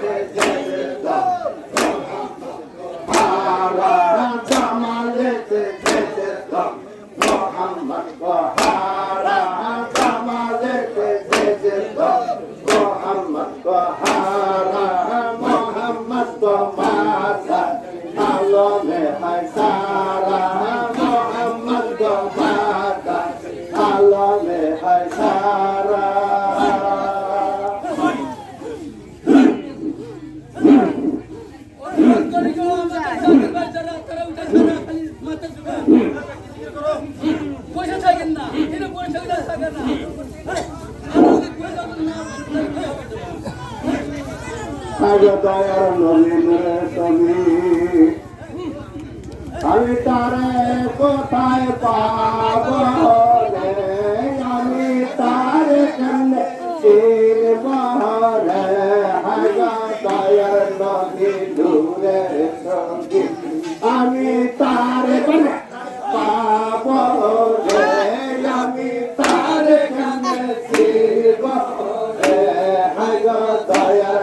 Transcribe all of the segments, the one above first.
Muhammad Muhammad Muhammad Allah me hai sara পয়সাগিন্দা এটা পয়সাগিন্দা থাকে না। আমি তারে কোথায় পাব আমি তারে কান্দে চির বহরে হাজা আমি তার batalha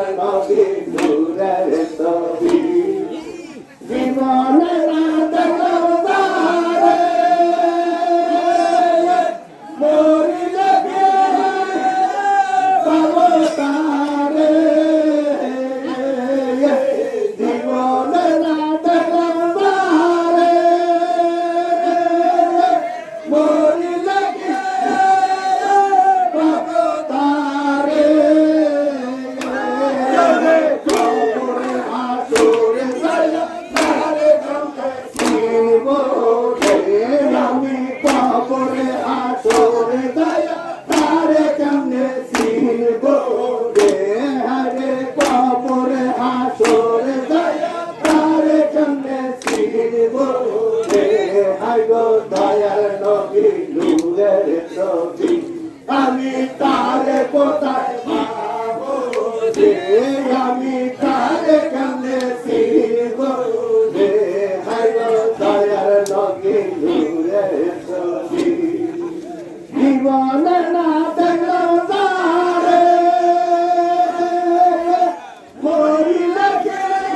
আমি তারে কোথায় আমি তারে কান্দে wanna